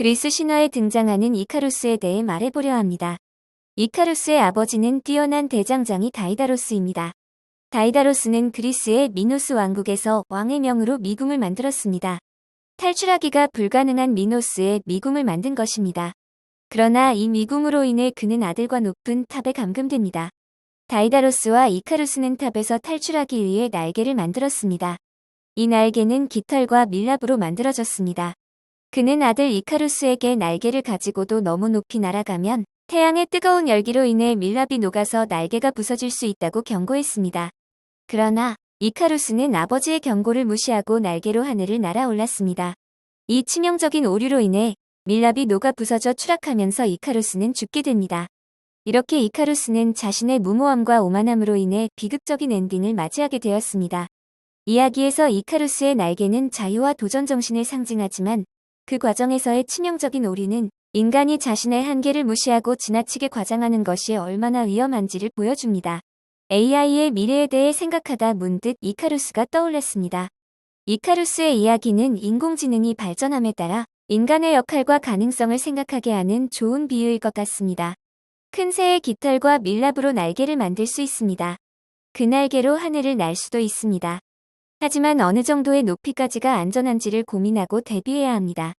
그리스 신화에 등장하는 이카루스에 대해 말해보려 합니다. 이카루스의 아버지는 뛰어난 대장장이 다이다로스입니다. 다이다로스는 그리스의 미노스 왕국에서 왕의 명으로 미궁을 만들었습니다. 탈출하기가 불가능한 미노스에 미궁을 만든 것입니다. 그러나 이 미궁으로 인해 그는 아들과 높은 탑에 감금됩니다. 다이다로스와 이카루스는 탑에서 탈출하기 위해 날개를 만들었습니다. 이 날개는 깃털과 밀랍으로 만들어졌습니다. 그는 아들 이카루스에게 날개를 가지고도 너무 높이 날아가면 태양의 뜨거운 열기로 인해 밀랍이 녹아서 날개가 부서질 수 있다고 경고했습니다. 그러나 이카루스는 아버지의 경고를 무시하고 날개로 하늘을 날아올랐습니다. 이 치명적인 오류로 인해 밀랍이 녹아 부서져 추락하면서 이카루스는 죽게 됩니다. 이렇게 이카루스는 자신의 무모함과 오만함으로 인해 비극적인 엔딩을 맞이하게 되었습니다. 이야기에서 이카루스의 날개는 자유와 도전 정신을 상징하지만 그 과정에서의 치명적인 오류는 인간이 자신의 한계를 무시하고 지나치게 과장하는 것이 얼마나 위험한지를 보여줍니다. AI의 미래에 대해 생각하다 문득 이카루스가 떠올랐습니다. 이카루스의 이야기는 인공지능이 발전함에 따라 인간의 역할과 가능성을 생각하게 하는 좋은 비유일 것 같습니다. 큰 새의 깃털과 밀랍으로 날개를 만들 수 있습니다. 그 날개로 하늘을 날 수도 있습니다. 하지만 어느 정도의 높이까지가 안전한지를 고민하고 대비해야 합니다.